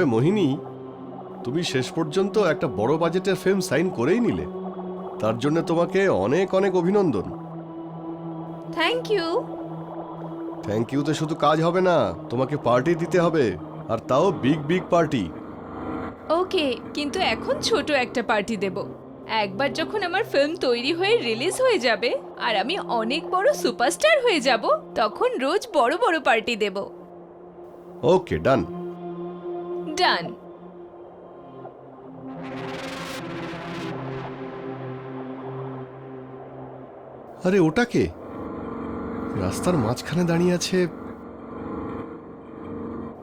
তবে মোহিনী তুমি শেষ পর্যন্ত একটা বড় বাজেটের ফিল্ম সাইন করেই নিলে। তার জন্য তোমাকে অনেক অনেক অভিনন্দন। থ্যাংক ইউ থ্যাংক ইউতে শুধু কাজ হবে না তোমাকে পার্টি দিতে হবে আর তাও বিগ বিগ পার্টি ওকে কিন্তু এখন ছোট একটা পার্টি দেব। একবার যখন আমার ফিল্ম তৈরি হয়ে রিলিজ হয়ে যাবে আর আমি অনেক বড় সুপারস্টার হয়ে যাব তখন রোজ বড় বড় পার্টি দেব। ওকে ডান ডান আরে ওটাকে রাস্তার মাঝখানে দাঁড়িয়ে আছে।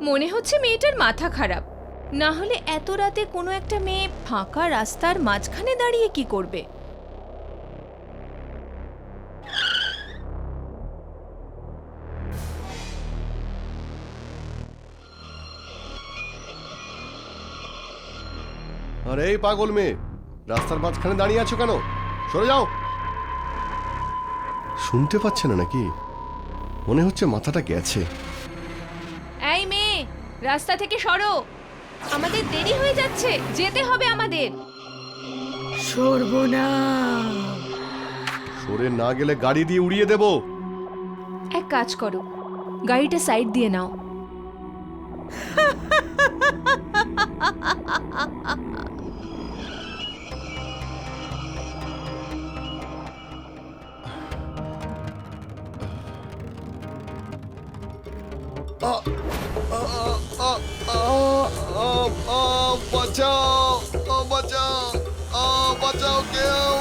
মনে হচ্ছে মেয়েটার মাথা খারাপ। না হলে এত রাতে কোনো একটা মেয়ে ফাঁকা রাস্তার মাঝখানে দাঁড়িয়ে কি করবে? আরে এই পাগল মেয়ে রাস্তার মাঝখানে দাঁড়িয়ে আছো কেন? সরে যাও। শুনতে পাচ্ছে না নাকি? মনে হচ্ছে মাথাটা গেছে। এই মেয়ে রাস্তা থেকে সরো। আমাদের দেরি হয়ে যাচ্ছে যেতে হবে আমাদের। সরে না গেলে গাড়ি দিয়ে উড়িয়ে দেব। এক কাজ করো গাড়িটা সাইড দিয়ে নাও। বাঁচাও বাঁচাও বাঁচাও কেউ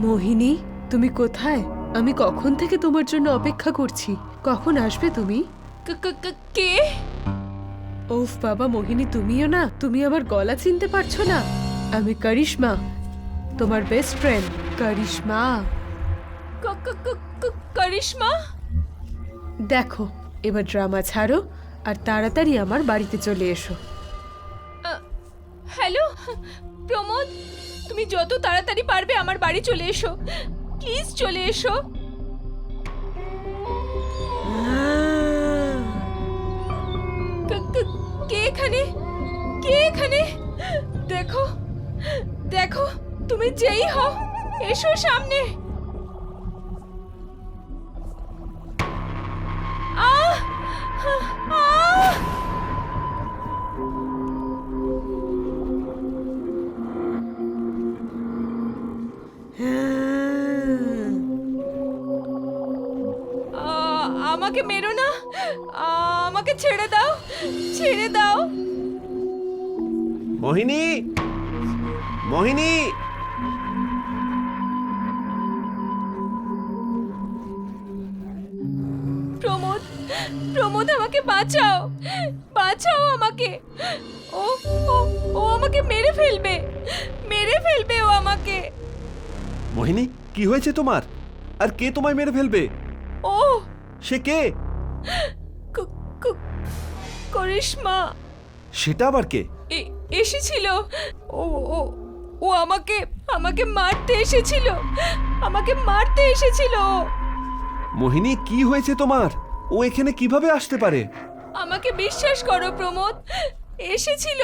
মোহিনী তুমি কোথায়? আমি কখন থেকে তোমার জন্য অপেক্ষা করছি? কখন আসবে তুমি? ক- ওফ বাবা মোহিনী তুমিও না? তুমি আমার গলা চিনতে পারছ না? আমি করিশ্মা তোমার বেস্ট ফ্রেন্ড করিশ্মা। করিশ্মা? দেখো এবার ড্রামা ছাড়ো আর তাড়াতাড়ি আমার বাড়িতে চলে এসো। হ্যালো প্রমোদ? তুমি যত তাড়াতাড়ি পারবে আমার বাড়ি চলে এসো। প্লিজ চলে এসো। ক- এখানে? কে এখানে? দেখো দেখো, তুমি যেই হও, এসো সামনে। আহ! আহ! আমাকে মেরো না। আমাকে ছেড়ে দাও ছেড়ে দাও। মোহিনী মোহিনী। প্রমোদ প্রমোদ আমাকে বাঁচাও বাঁচাও আমাকে। ও ও ও আমাকে মেরে ফেলবে মেরে ফেলবে ও আমাকে। মোহিনী কি হয়েছে তোমার? আর কে তোমায় মেরে ফেলবে? সে কে? করিশ্মা। সেটা আবার কে? এসেছিল। ও ও ও আমাকে আমাকে মারতে এসেছিল। আমাকে মারতে এসেছিল। মোহিনী কি হয়েছে তোমার? ও এখানে কীভাবে আসতে পারে? আমাকে বিশ্বাস করো প্রমোদ। এসেছিল।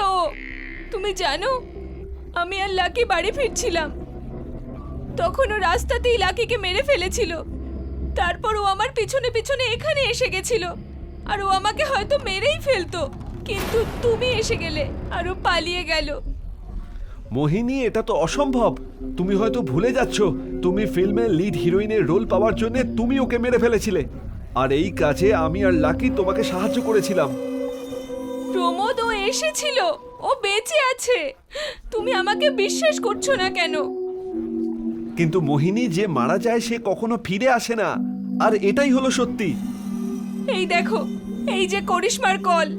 তুমি জানো আমি আর লাকি বাড়ি ফিরছিলাম। তখন ও রাস্তাতেই লাকিকে মেরে ফেলেছিল। তারপর ও আমার পিছনে পিছনে এখানে এসে গেছিল। আর ও আমাকে হয়তো মেরেই ফেলতো। কিন্তু তুমি এসে গেলে আর ও পালিয়ে গেল। মোহিনী এটা তো অসম্ভব। তুমি হয়তো ভুলে যাচ্ছ তুমি ফিল্মের লিড হিরোইনের রোল পাওয়ার জন্য তুমি ওকে মেরে ফেলেছিলে। আর এই কাজে আমি আর লাকি তোমাকে সাহায্য করেছিলাম। প্রমোদ ও এসেছিল ও বেঁচে আছে। তুমি আমাকে বিশ্বাস করছ না কেন? কিন্তু মোহিনী যে মারা যায় সে কখনো ফিরে আসে না। আর এটাই হলো সত্যি। এই দেখো এই যে করিশ্মার কল।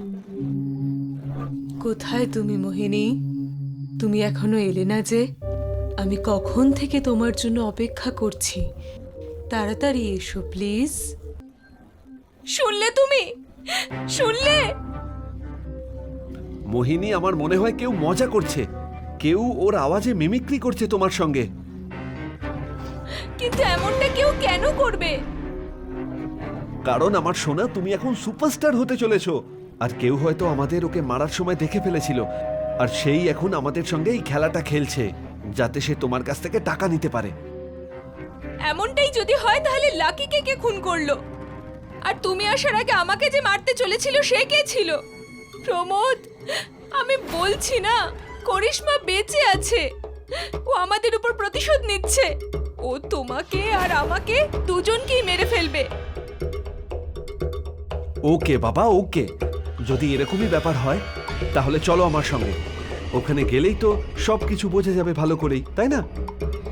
কোথায় তুমি মোহিনী? তুমি এখনও এলে না যে আমি কখন থেকে তোমার জন্য অপেক্ষা করছি? তাড়াতাড়ি এসো প্লিজ। শুনলে তুমি? শুনলে? মোহিনী আমার মনে হয় কেউ মজা করছে। কেউ ওর আওয়াজে মিমিক্রি করছে তোমার সঙ্গে। কিন্তু এমনটা কেউ কেন করবে? কারণ আমার সোনা তুমি এখন সুপারস্টার হতে চলেছো। আর কেউ হয়তো আমাদের ওকে মারার সময় দেখে ফেলেছিল। আর সেই এখন আমাদের সঙ্গে এই খেলাটা খেলছে যাতে সে তোমার কাছ থেকে টাকা নিতে পারে। এমনটাই যদি হয় তাহলে লাকিকে কে খুন করল? আর তুমি আসার আগে আমাকে যে মারতে চলেছিল সে কে ছিল? প্রমোদ আমি বলছি না করিশ্মা বেঁচে আছে। ও আমাদের উপর প্রতিশোধ নিচ্ছে। ও তোমাকে আর আমাকে দুজনকেই মেরে ফেলবে। ওকে, বাবা, ওকে। যদি এরকমই ব্যাপার হয়, তাহলে চলো আমার সঙ্গে। ওখানে গেলেই তো সব কিছু বোঝা যাবে ভালো করেই, তাই না?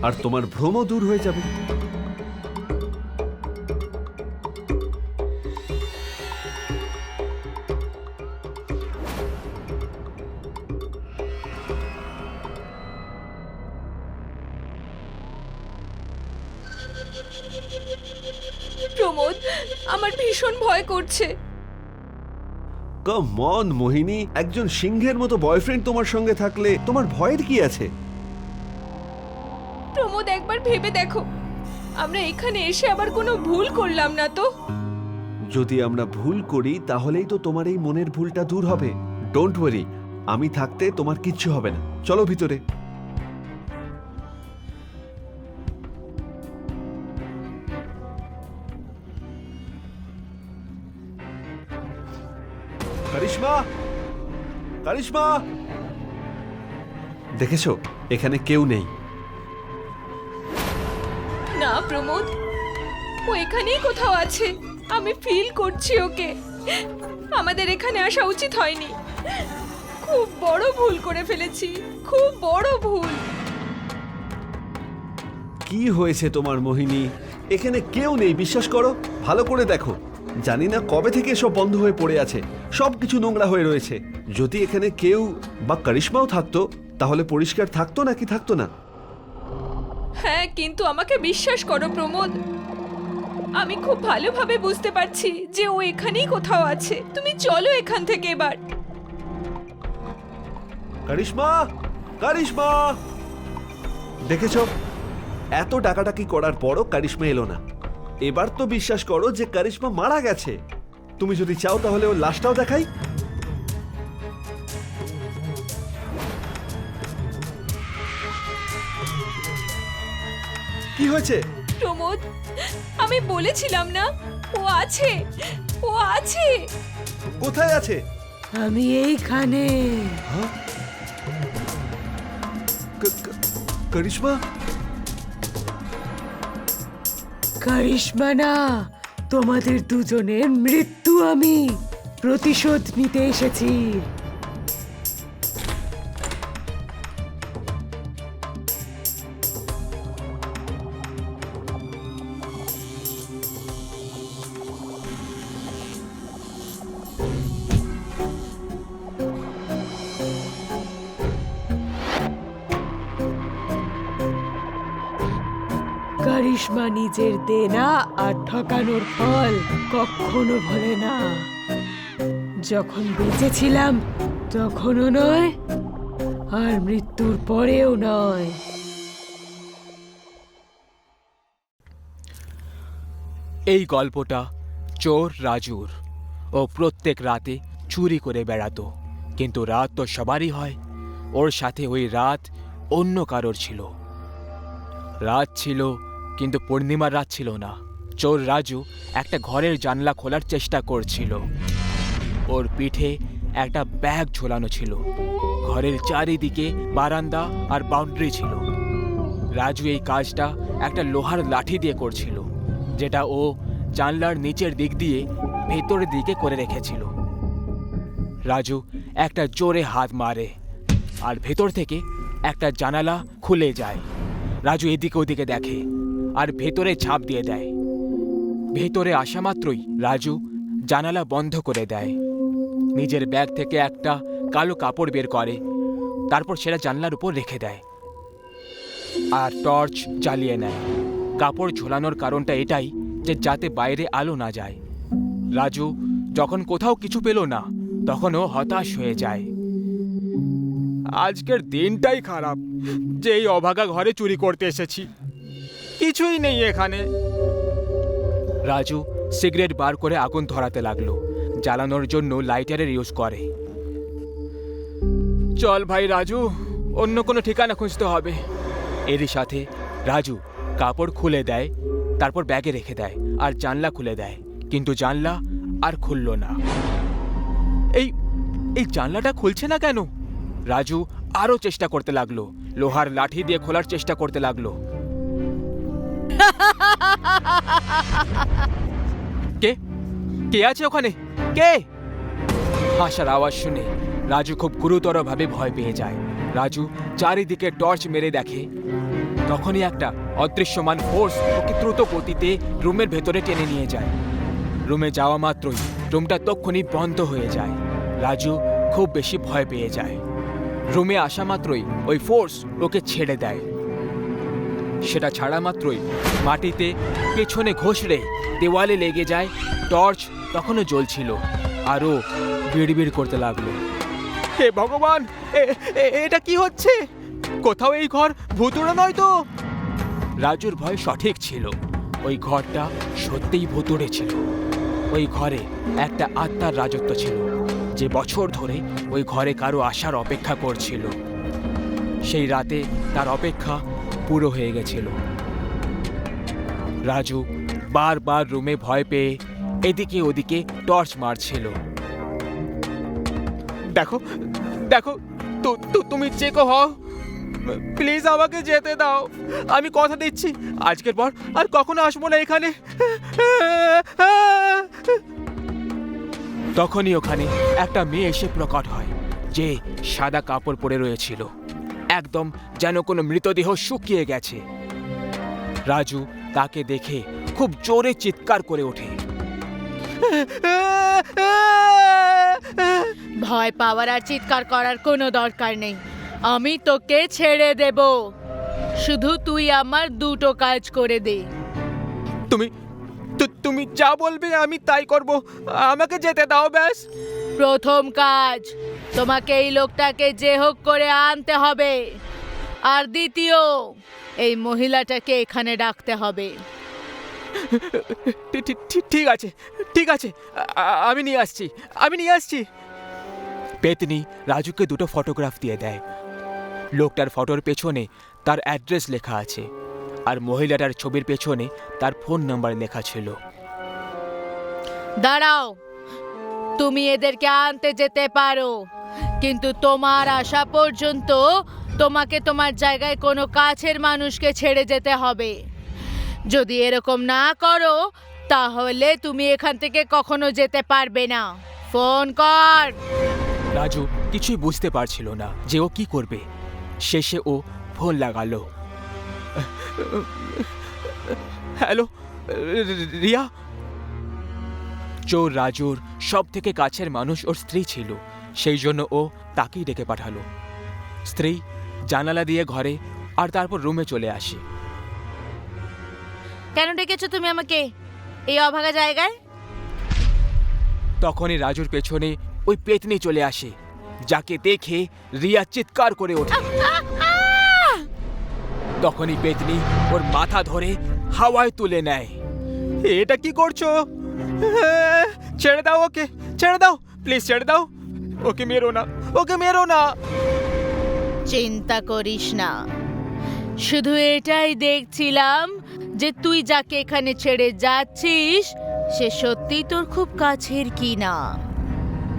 আর তোমার ভ্রমও দূর হয়ে যাবে। ভয় করছে। মন মোহিনী একজন সিংহের মতো বয়ফ্রেন্ড তোমার সঙ্গে থাকলে তোমার ভয়ের কি আছে? প্রমোদ একবার ভেবে দেখো। আমরা এখানে এসে আবার কোনো ভুল করলাম না তো? যদি আমরা ভুল করি তাহলেই তো তোমার এই মনের ভুলটা দূর হবে। ডোন্ট ওয়ারি আমি থাকতে তোমার কিচ্ছু হবে না। চলো ভিতরে। কারিশমা। দেখেছ এখানে কেউ নেই। না প্রমোদ ও এখানেই কোথাও আছে। আমি ফিল করছি ওকে। আমাদের এখানে আসা উচিত হয়নি। খুব বড় ভুল করে ফেলেছি। খুব বড় ভুল। কি হয়েছে তোমার মোহিনী? এখানে কেউ নেই বিশ্বাস করো। ভালো করে দেখো। জানি না কবে থেকে এসব বন্ধ হয়ে পড়ে আছে। সব কিছু নোংরা হয়ে রয়েছে। যদি এখানে কেউ বা কারিশমাও থাকতো তাহলে পরিষ্কার থাকতো নাকি থাকতো না? হ্যাঁ কিন্তু আমাকে বিশ্বাস করো প্রমোদ আমি খুব ভালোভাবে বুঝতে পারছি যে ও এখানেই কোথাও আছে। তুমি চলো এখান থেকে এবার। কারিশমা কারিশমা! দেখেছ? এত ডাকাডাকি করার পরও কারিশমা এলো না। এবার তো বিশ্বাস করো যে কারিশমা মারা গেছে। তুমি যদি চাও তাহলে ওর লাশটাও দেখাই। কি হয়েছে? প্রমোদ আমি বলেছিলাম না ও আছে ও আছে। কোথায় আছে? আমি এইখানে। ক- করিশ্মা? কারিশমা না তোমাদের দুজনের মৃত্যু আমি প্রতিশোধ নিতে এসেছি। কারিশমা নিজের দেনা আর ঠকানোর ফল কখনো ভোলে না। যখন বেঁচে ছিলাম তখনও নয়, আর মৃত্যুর পরেও নয়। এই গল্পটা চোর রাজুর ও প্রত্যেক রাতে চুরি করে বেড়াতো, কিন্তু রাত তো সবারই হয়, ওর সাথে ওই রাত অন্য কারোর ছিল। রাত ছিল কিন্তু পূর্ণিমার রাত ছিল না। চোর রাজু একটা ঘরের জানলা খোলার চেষ্টা করছিল। ওর পিঠে একটা ব্যাগ ঝোলানো ছিল। ঘরের চারিদিকে বারান্দা আর বাউন্ডারি ছিল। রাজু এই কাজটা একটা লোহার লাঠি দিয়ে করছিল, যেটা ও জানলার নিচের দিক দিয়ে ভেতরের দিকে করে রেখেছিল। রাজু একটা জোরে হাত মারে আর ভেতর থেকে একটা জানালা খুলে যায়। রাজু এদিকে ওদিকে দেখে। আর ভেতরে ঝাঁপ দিয়ে দেয়। ভেতরে আসা মাত্রই রাজু জানালা বন্ধ করে দেয়। নিজের ব্যাগ থেকে একটা কালো কাপড় বের করে। তারপর সেটা জানলার উপর রেখে দেয়। আর টর্চ জ্বালিয়ে নেয়। কাপড় ঝোলানোর কারণটা এটাই যে যাতে বাইরে আলো না যায়। রাজু যখন কোথাও কিছু পেল না তখন ও হতাশ হয়ে যায়। আজকের দিনটাই খারাপ। যে এই অভাগা ঘরে চুরি করতে এসেছি। কিছুই নেই এখানে। রাজু সিগারেট বার করে আগুন ধরাতে লাগল। জ্বালানোর জন্য লাইটারের ইউজ করে। চল ভাই রাজু অন্য কোনো ঠিকানা খুঁজতে হবে। এরই সাথে রাজু কাপড় খুলে দেয় তারপর ব্যাগে রেখে দেয় আর জানলা খুলে দেয়। কিন্তু জানলা আর খুলল না। এই এই জানলাটা খুলছে না কেন? রাজু আরও চেষ্টা করতে লাগল। লোহার লাঠি দিয়ে খোলার চেষ্টা করতে লাগল। কে? কে আছে ওখানে? কে? হাসার আওয়াজ শুনে রাজু খুব গুরুতরভাবে ভয় পেয়ে যায়। রাজু চারিদিকে টর্চ মেরে দেখে। তখনই একটা অদৃশ্যমান ফোর্স ওকে দ্রুত গতিতে রুমের ভেতরে টেনে নিয়ে যায়। রুমে যাওয়া মাত্রই রুমটা তক্ষুনি বন্ধ হয়ে যায়। রাজু খুব বেশি ভয় পেয়ে যায়। রুমে আসা মাত্রই ওই ফোর্স ওকে ছেড়ে দেয়। সেটা ছাড়া মাত্রই মাটিতে পেছনে ঘষড়ে দেওয়ালে লেগে যায় টর্চ তখনও জ্বলছিল আরও বিড়বিড় করতে লাগল। হে ভগবান এটা কি হচ্ছে? কোথাও এই ঘর ভুতুড়ে নয় তো? রাজুর ভয় সঠিক ছিল ওই ঘরটা সত্যিই ভুতুড়ে ছিল। ওই ঘরে একটা আত্মার রাজত্ব ছিল যে বছর ধরে ওই ঘরে কারও আসার অপেক্ষা করছিল। সেই রাতে তার অপেক্ষা পুরো হয়ে গেছিল। রাজু বারবার রুমে ভয় পেয়ে এদিকে ওদিকে টর্চ মারছিল। দেখো দেখো তুমি চেকো হও। প্লিজ আমাকে যেতে দাও। আমি কথা দিচ্ছি। আজকের পর আর কখনো আসব না এখানে। তখনই ওখানে একটা মেয়ে এসে প্রকট হয়, যে সাদা কাপড় পরে রয়েছিল। একদম যেন কোনো মৃতদেহ শুকিয়ে গেছে। রাজু তাকে দেখে খুব জোরে চিৎকার করে ওঠে। ভয় পাওয়ার আর চিৎকার করার কোনো দরকার নেই। আমি তোকে ছেড়ে দেব। শুধু তুই আমার দুটো কাজ করে দে। তুমি তুমি যা বলবে আমি তাই করব। আমাকে যেতে দাও ব্যাস। প্রথম কাজ তোমাকে এই লোকটাকে যে হোক করে আনতে হবে। আর দ্বিতীয় এই মহিলাটাকে এখানে ডাকতে হবে। ঠিক আছে ঠিক আছে আমি নিয়ে আসছি আমি নিয়ে আসছি। পেতনি রাজুকে দুটো ফটোগ্রাফ দিয়ে দেয়। লোকটার ফটোর পেছনে তার অ্যাড্রেস লেখা আছে আর মহিলাটার ছবির পেছনে তার ফোন নাম্বার লেখা ছিল। দাঁড়াও তুমি এদেরকে আনতে যেতে পারো কিন্তু তোমার আসা পর্যন্ত তোমাকে তোমার জায়গায় কোনো কাছের মানুষকে ছেড়ে যেতে হবে যদি এরকম না করো তাহলে তুমি এখান থেকে কখনো যেতে পারবে না ফোন কর রাজু কিছুই বুঝতে পারছিল না যে ও কি করবে শেষে ও ফোন লাগালো হ্যালো রিয়া চোর রাজুর সব থেকে কাছের মানুষ ওর স্ত্রী ছিল। সেই জন্য ও তাকেই ডেকে পাঠালো। স্ত্রী জানালা দিয়ে ঘরে আর তারপর রুমে চলে আসে। কেন ডেকেছো তুমি আমাকে? এই অভাগা জায়গায়? তখনই রাজুর পেছনে ওই পেতনি চলে আসে যাকে দেখে রিয়া চিৎকার করে ওঠে। তখনই পেতনি ওর মাথা ধরে হাওয়ায় তুলে নেয়। এটা কি করছ? ছেড়ে দাও ওকে, ছেড়ে দাও। প্লিজ ছেড়ে দাও। ওকে মেরো না, ওকে মেরো না। চিন্তা করিস না। শুধু এটাই দেখছিলাম যে তুই যাকে এখানে ছেড়ে যাচ্ছিস, সে সত্যি তোর খুব কাছের কি না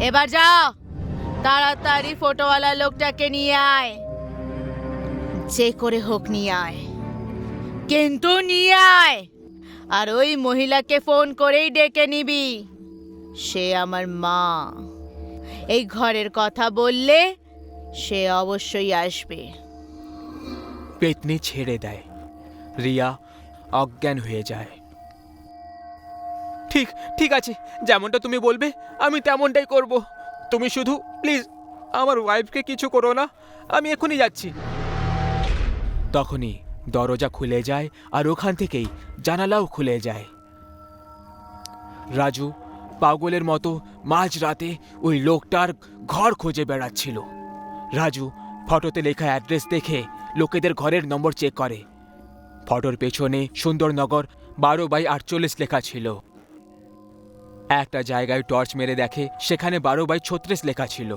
এবার যা, তাড়াতাড়ি ফটোওয়ালা লোকটাকে নিয়ে আয়। যে করে হোক নিয়ে আয়। কিন্তু নিয়ে আয়। আর ওই মহিলাকে ফোন করেই ডেকে নিবি। সে আমার মা। এই ঘরের কথা বললে সে অবশ্যই আসবে। পেতনি ছেড়ে দেয়। রিয়া অজ্ঞান হয়ে যায়। ঠিক ঠিক আছে, যেমনটা তুমি বলবে, আমি তেমনটাই করব। তুমি শুধু, প্লিজ, আমার ওয়াইফকে কিছু করো না। আমি এখনই যাচ্ছি। তখনই দরজা খুলে যায় আর ওখান থেকেই জানালাও খুলে যায়। রাজু পাগলের মতো মাঝ রাতে ওই লোকটার ঘর খুঁজে বেড়াচ্ছিল। রাজু ফটোতে লেখা অ্যাড্রেস দেখে লোকেদের ঘরের নম্বর চেক করে। ফটোর পেছনে সুন্দরনগর বারো বাই আটচল্লিশ লেখা ছিল। একটা জায়গায় টর্চ মেরে দেখে সেখানে বারো বাই ছত্রিশ লেখা ছিল।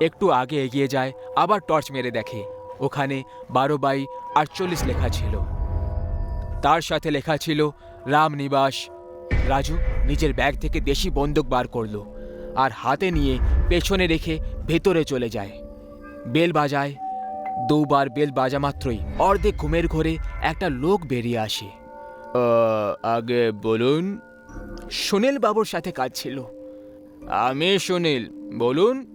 একটু আগে এগিয়ে যায়, আবার টর্চ মেরে দেখে। ওখানে বারো বাই আটচল্লিশ লেখা ছিল। তার সাথে লেখা ছিল রামনিবাস রাজু নিজের ব্যাগ থেকে দেশি বন্দুক বার করল আর হাতে নিয়ে পেছনে রেখে ভেতরে চলে যায়। বেল বাজায়। দুবার বেল বাজা মাত্রই অর্ধেক ঘুমের ঘরে একটা লোক বেরিয়ে আসে। আগে বলুন। সুনীল বাবুর সাথে কাজ ছিল। আমি সুনীল বলুন।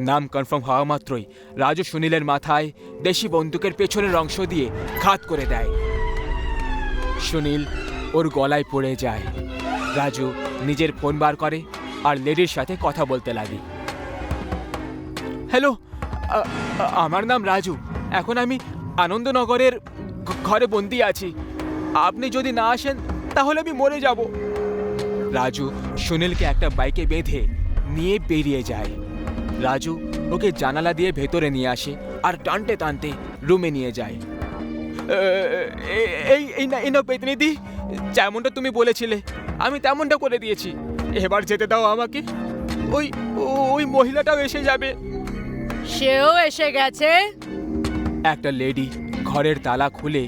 নাম কনফার্ম হওয়া মাত্রই রাজু সুনীলের মাথায় দেশি বন্দুকের পেছনের অংশ দিয়ে খাত করে দেয়। সুনীল ওর গলায় পড়ে যায়। রাজু নিজের ফোন বার করে আর লেডির সাথে কথা বলতে লাগে। হ্যালো আমার নাম রাজু। এখন আমি আনন্দনগরের ঘরে বন্দি আছি। আপনি যদি না আসেন, তাহলে আমি মরে যাব। রাজু সুনীলকে একটা বাইকে বেঁধে নিয়ে বেরিয়ে যায়। রাজু ওকে জানালা দিয়ে ভেতরে নিয়ে আসে আর টানতে টানতে রুমে নিয়ে যায়। এই এই না এই না পেতনিদি যেমনটা তুমি বলেছিলে আমি তেমনটা করে দিয়েছি। এবার যেতে দাও আমাকে। ওই ওই মহিলাটাও এসে যাবে। সেও এসে গেছে। একটা লেডি ঘরের তালা খুলে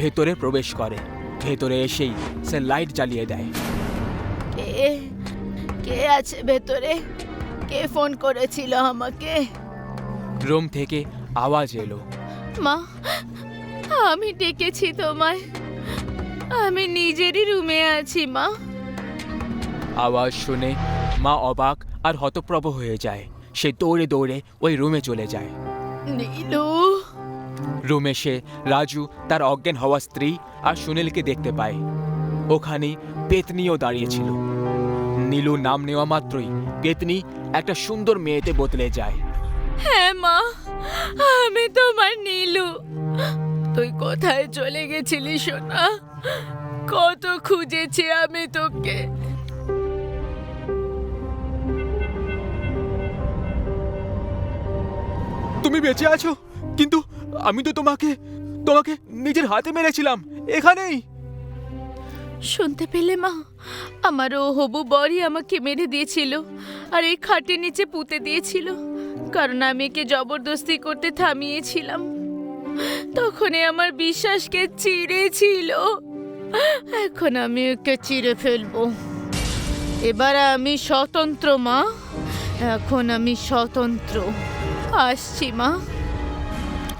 ভেতরে প্রবেশ করে। ভেতরে এসেই সে লাইট জ্বালিয়ে দেয়। কে কে আছে ভেতরে? কে ফোন করেছিল আমাকে। রুম থেকে আওয়াজ এলো। মা আমি ডেকেছি তোমায়। আমি নিজেরই রুমে আছি মা। আওয়াজ শুনে মা অবাক আর হতপ্রভ হয়ে যায়। সে দৌড়ে দৌড়ে ওই রুমে চলে যায়। নীলু। রুমে সে রাজু তার অজ্ঞান হওয়া স্ত্রী আর সুনীলকে দেখতে পায়। ওখানে পেতনিও দাঁড়িয়েছিল নীলু নাম নেওয়া মাত্রই পেতনি একটা সুন্দর মেয়েতে বদলে যায়। হ্যাঁ মা আমি তোমার নীলু। তুই কোথায় চলে গেছিলি সোনা? কত খুঁজেছি আমি তোকে। তুমি বেঁচে আছো কিন্তু আমি তো তোমাকে তোমাকে নিজের হাতে মেরেছিলাম। এখানেই। শুনতে পেলে মা? আমার ও হবু বরই আমাকে মেরে দিয়েছিল আর এই খাটের নিচে পুঁতে দিয়েছিল। কারণ আমি একে জবরদস্তি করতে থামিয়েছিলাম। তখনই আমার বিশ্বাসকে চিড়েছিল এখন আমি ওকে চিড়ে ফেলব। এবার আমি স্বতন্ত্র, মা। এখন আমি স্বতন্ত্র। আসছি, মা।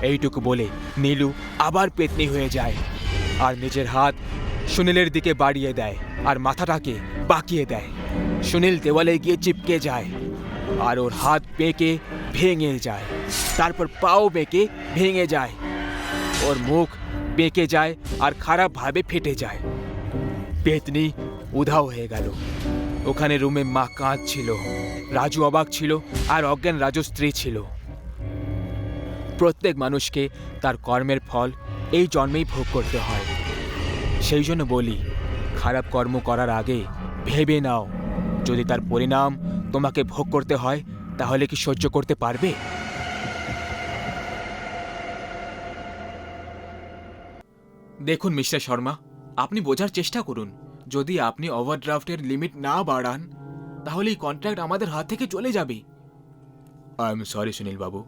এইটুকু বলে নীলু আবার পেতনি হয়ে যায়। আর নিজের হাত সুনীলের দিকে বাড়িয়ে দেয় আর মাথাটাকে বাঁকিয়ে দেয়। সুনীল দেওয়ালে গিয়ে চিপকে যায় আর ওর হাত বেঁকে ভেঙে যায়। তারপর পাও বেঁকে ভেঙে যায়। ওর মুখ বেঁকে যায় আর খারাপভাবে ফেটে যায়। পেতনি উধাও হয়ে গেল। ওখানে রুমে মা কাঁদছিল রাজু অবাক ছিল আর অজ্ঞান রাজু স্ত্রী ছিল। প্রত্যেক মানুষকে তার কর্মের ফল এই জন্মেই ভোগ করতে হয়। সেই জন্য বলি, খারাপ কর্ম করার আগে ভেবে নাও। যদি তার পরিণাম তোমাকে ভোগ করতে হয়, তাহলে কি সহ্য করতে পারবে? দেখুন, মিস্টার শর্মা, আপনি বোঝার চেষ্টা করুন। যদি আপনি ওভারড্রাফটের লিমিট না বাড়ান, তাহলে এই কন্ট্রাক্ট আমাদের হাত থেকে চলে যাবে। আই এম সরি সুনীল বাবু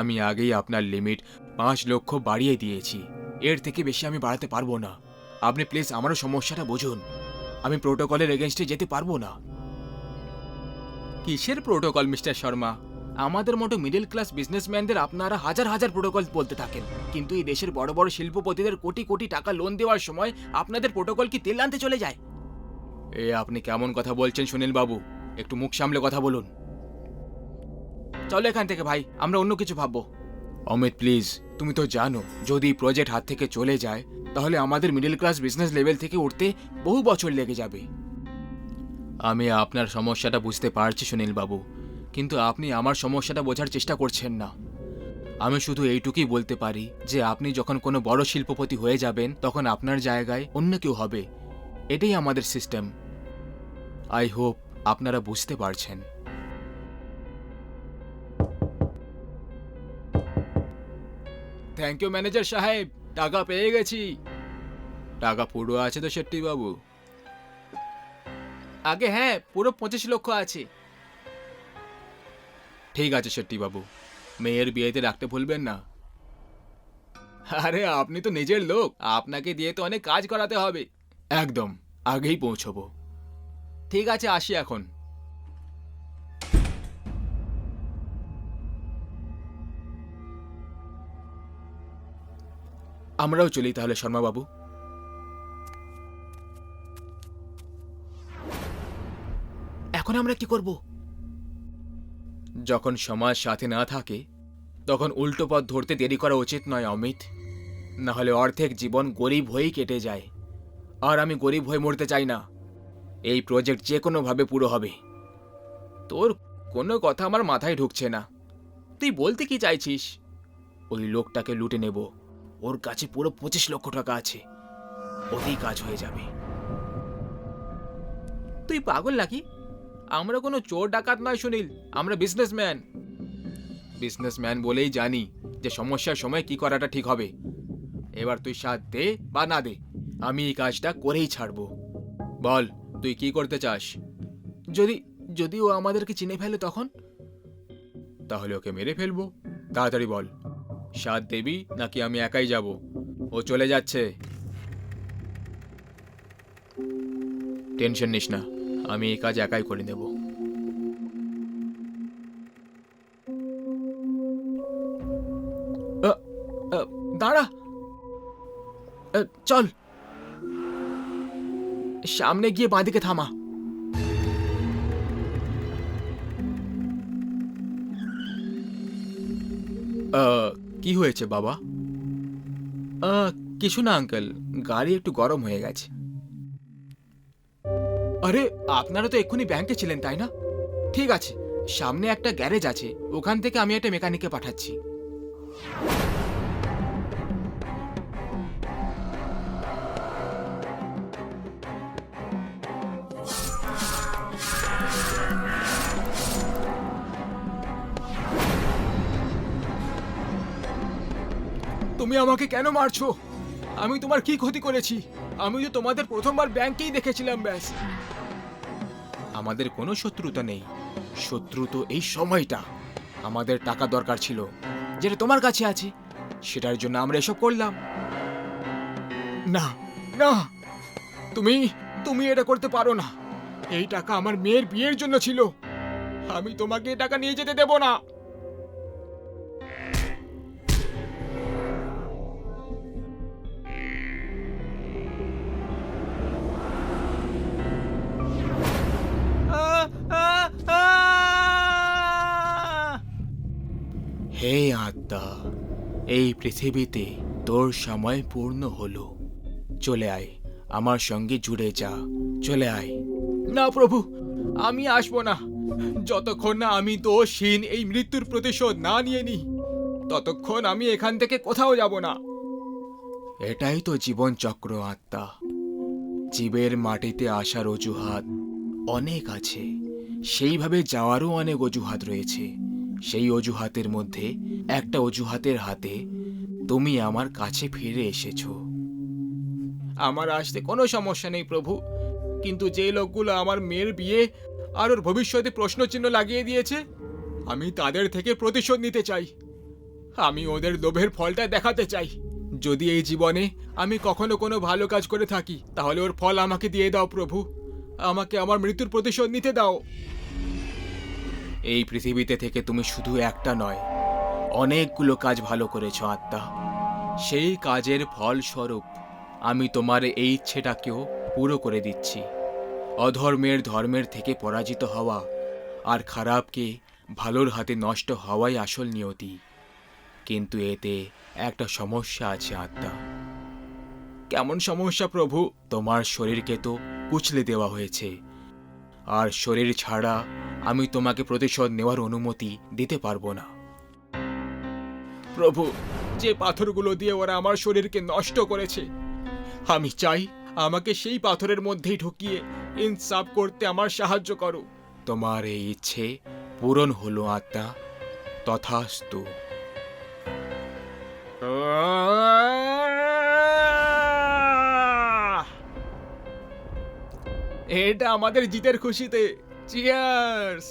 আমি আগেই আপনার লিমিট পাঁচ লক্ষ বাড়িয়ে দিয়েছি। এর থেকে বেশি আমি বাড়াতে পারব না। আপনি প্লিজ আমারও সমস্যাটা বুঝুন। আমি প্রোটোকলের এগেনস্টে যেতে পারব না। কিসের প্রোটোকল, মিস্টার শর্মা? আমাদের মতো মিডল ক্লাস বিজনেসম্যানদের আপনারা হাজার হাজার প্রোটোকল বলতে থাকেন। কিন্তু এই দেশের বড় বড় শিল্পপতিদের কোটি কোটি টাকা লোন দেওয়ার সময় আপনাদের প্রোটোকল কি তেল আনতে চলে যায়? এ, আপনি কেমন কথা বলছেন সুনীল বাবু একটু মুখ সামলে কথা বলুন। চলো এখান থেকে ভাই, আমরা অন্য কিছু ভাববো। অমিত, প্লিজ, তুমি তো জানো, যদি প্রজেক্ট হাত থেকে চলে যায় তাহলে আমাদের মিডল ক্লাস বিজনেস লেভেল থেকে উঠতে বহু বছর লেগে যাবে। আমি আপনার সমস্যাটা বুঝতে পারছি সুনীল বাবু কিন্তু আপনি আমার সমস্যাটা বোঝার চেষ্টা করছেন না। আমি শুধু এইটুকুই বলতে পারি যে আপনি যখন কোনো বড় শিল্পপতি হয়ে যাবেন তখন আপনার জায়গায় অন্য কেউ হবে। এটাই আমাদের সিস্টেম আই হোপ আপনারা বুঝতে পারছেন। থ্যাংক ইউ ম্যানেজার সাহেব। টাকা পেয়ে গেছি। টাকা পুরো আছে তো শেট্টি বাবু আগে হ্যাঁ পুরো পঁচিশ লক্ষ আছে। ঠিক আছে শেট্টি বাবু মেয়ের বিয়েতে রাখতে ভুলবেন না। আরে, আপনি তো নিজের লোক, আপনাকে দিয়ে তো অনেক কাজ করাতে হবে। একদম, আগেই পৌঁছবো। ঠিক আছে, আসি এখন। আমরাও চলি তাহলে শর্মা বাবু এখন আমরা কি করব? যখন সমাজ সাথে না থাকে তখন উল্টো পথ ধরতে দেরি করা উচিত নয় অমিত। না হলে অর্ধেক জীবন গরিব হয়েই কেটে যায় আর আমি গরিব হয়ে মরতে চাই না। এই প্রজেক্ট যে কোনোভাবে পুরো হবে। তোর কোনো কথা আমার মাথায় ঢুকছে না। তুই বলতে কি চাইছিস? ওই লোকটাকে লুটে নেব। ওর কাছে পুরো পঁচিশ লক্ষ টাকা আছে। ওতেই কাজ হয়ে যাবে। তুই পাগল নাকি? আমরা কোনো চোর ডাকাত নয়, সুনীল। আমরা বিজনেসম্যান বিজনেসম্যান বলেই জানি যে সমস্যার সময় কি করাটা ঠিক হবে। এবার তুই সাথ দে বা না দে, আমি এই কাজটা করেই ছাড়বো। বল, তুই কি করতে চাস? যদি যদি ও আমাদেরকে চিনে ফেলে তখন? তাহলে ওকে মেরে ফেলব। তাড়াতাড়ি বল। সাথ দেবি নাকি আমি একাই যাব? ও চলে যাচ্ছে। টেনশন নিস না, আমি এই কাজ একাই করে নেব। দাঁড়া। চল। সামনে গিয়ে বাঁদিকে থামা। কি হয়েছে, বাবা? কিছু না, আঙ্কেল। গাড়ি একটু গরম হয়ে গেছে। আরে, আপনারা তো এক্ষুনি ব্যাংকে ছিলেন, তাই না? ঠিক আছে, সামনে একটা গ্যারেজ আছে। ওখান থেকে আমি একটা মেকানিককে পাঠাচ্ছি। তুমি আমাকে কেন মারছো? আমি তোমার কি ক্ষতি করেছি? আমি তো তোমাদের প্রথমবার ব্যাংকেই দেখেছিলাম, ব্যাস। আমাদের কোনো শত্রুতা নেই। শত্রু তো এই সময়টা। আমাদের টাকা দরকার ছিল, যেটা তোমার কাছে আছে। সেটার জন্য আমরা এসব করলাম। না না। তুমি তুমি এটা করতে পারো না। এই টাকা আমার মেয়ের বিয়ের জন্য ছিল। আমি তোমাকে টাকা নিয়ে যেতে দেব না। এই পৃথিবীতে তোর সময় পূর্ণ হলো। চলে আয়, আমার সঙ্গে জুড়ে যা। চলে আয়। না প্রভু, আমি আসব না। যতক্ষণ না আমি দোষহীন এই মৃত্যুর প্রতিশোধ না নিয়ে নি, ততক্ষণ আমি এখান থেকে কোথাও যাব না। এটাই তো জীবন চক্র আত্মা। জীবের মাটিতে আসার অজুহাত অনেক আছে। সেইভাবে যাওয়ারও অনেক অজুহাত রয়েছে। সেই অজুহাতের মধ্যে, একটা অজুহাতের হাতে তুমি আমার কাছে ফিরে এসেছ। আমার আসতে কোনো সমস্যা নেই প্রভু, কিন্তু যে লোকগুলো আমার মেয়ের বিয়ে আর ওর ভবিষ্যতে প্রশ্নচিহ্ন লাগিয়ে দিয়েছে, আমি তাদের থেকে প্রতিশোধ নিতে চাই। আমি ওদের লোভের ফলটা দেখাতে চাই। যদি এই জীবনে আমি কখনো কোনো ভালো কাজ করে থাকি, তাহলে ওর ফল আমাকে দিয়ে দাও প্রভু। আমাকে আমার মৃত্যুর প্রতিশোধ নিতে দাও। এই পৃথিবীতে থেকে তুমি শুধু একটা নয়, অনেকগুলো কাজ ভালো করেছ, আত্মা। সেই কাজের ফলস্বরূপ আমি তোমার এই ইচ্ছেটাকেও পুরো করে দিচ্ছি। অধর্মের ধর্মের থেকে পরাজিত হওয়া আর খারাপকে ভালোর হাতে নষ্ট হওয়াই আসল নিয়তি। কিন্তু এতে একটা সমস্যা আছে, আত্মা। কেমন সমস্যা প্রভু? তোমার শরীরকে তো কুচলে দেওয়া হয়েছে। আর শরীর ছাড়া আমি তোমাকে প্রতিশোধ নেওয়ার অনুমতি দিতে পারব না। প্রভু, যে পাথরগুলো দিয়ে ওরা আমার শরীরকে নষ্ট করেছে, আমি চাই আমাকে সেই পাথরের মধ্যেই ঢুকিয়ে ইনসাফ করতে আমার সাহায্য করো। তোমার এই ইচ্ছে পূরণ হলো, আত্মা, তথাস্তু। এটা আমাদের জিতের খুশিতে. চিয়ার্স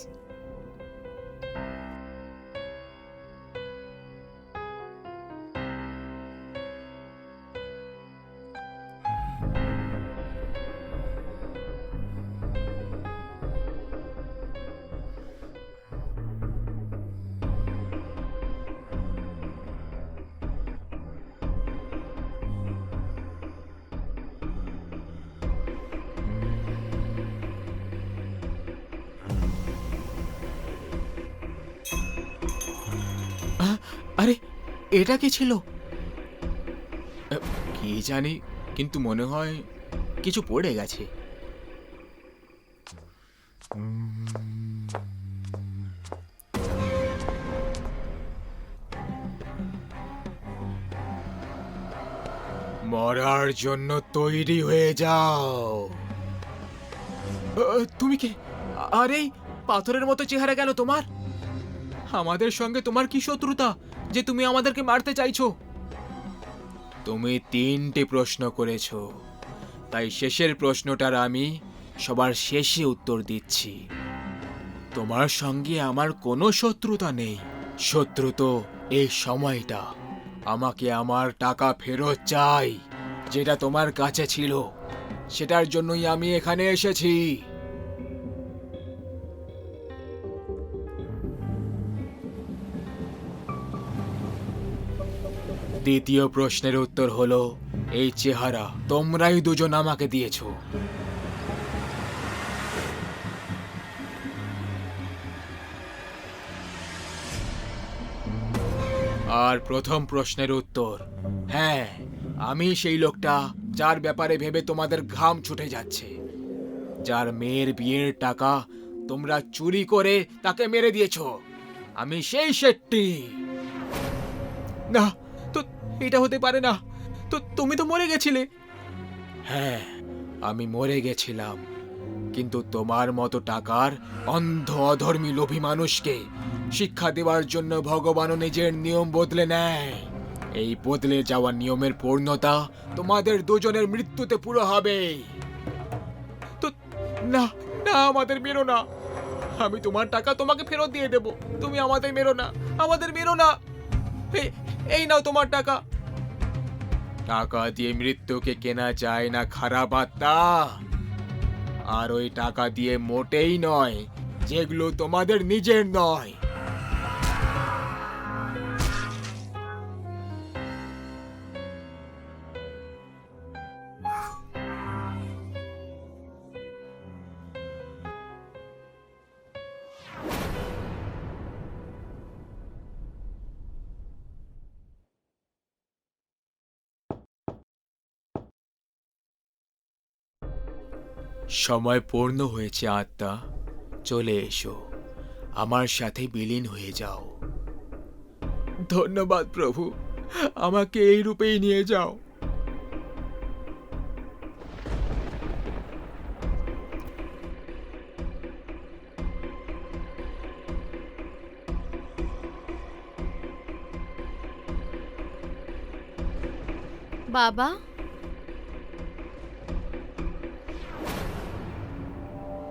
এটা কি ছিল? কি জানি, কিন্তু মনে হয় কিছু পড়ে গেছে। মরার জন্য তৈরি হয়ে যাও। তুমি কে? আরে পাথরের মতো চেহারা কেন তোমার। আমাদের সঙ্গে তোমার কি শত্রুতা? যে তুমি আমাদেরকে মারতে চাইছো। তুমি তিনটি প্রশ্ন করেছ। তাই শেষের প্রশ্নটার আমি সবার শেষে উত্তর দিচ্ছি। তোমার সঙ্গে আমার কোনো শত্রুতা নেই। শত্রু তো এই সময়টা। আমাকে আমার টাকা ফেরত চাই, যেটা তোমার কাছে ছিল। সেটার জন্যই আমি এখানে এসেছি। দ্বিতীয় প্রশ্নের উত্তর হলো, এই চেহারা, তোমরাই দুজন আমাকে দিয়েছ। আর প্রথম প্রশ্নের উত্তর হ্যাঁ আমি সেই লোকটা যার ব্যাপারে ভেবে তোমাদের ঘাম ছুটে যাচ্ছে। যার মেয়ের বিয়ের টাকা তোমরা চুরি করে তাকে মেরে দিয়েছ। আমি সেই শেট্টি না এটা হতে পারে না। তো তুমি তো মরে গেছিলে। হ্যাঁ আমি মরে গেছিলাম। কিন্তু তোমার মতো টাকার অন্ধ অধর্মী লোভী মানুষকে শিক্ষা দেওয়ার জন্য ভগবানও নিজের নিয়ম বদলে নেয়। এই বদলে যাওয়া নিয়মের পূর্ণতা তোমাদের দুজনের মৃত্যুতে পুরো হবে। তো না না আমাদের মেরো না। আমি তোমার টাকা তোমাকে ফেরত দিয়ে দেব। তুমি আমাদের মেরো না আমাদের মেরো না। এই নাও তোমার টাকা। টাকা দিয়ে মৃত্যুকে কেনা যায় না, খারাপ আত্মা। আর ওই টাকা দিয়ে মোটেই নয়, যেগুলো তোমাদের নিজের নয়। সময় পূর্ণ হয়েছে, আত্মা। চলে এসো। আমার সাথে বিলীন হয়ে যাও। ধন্যবাদ প্রভু। আমাকে এই রূপেই নিয়ে যাও। বাবা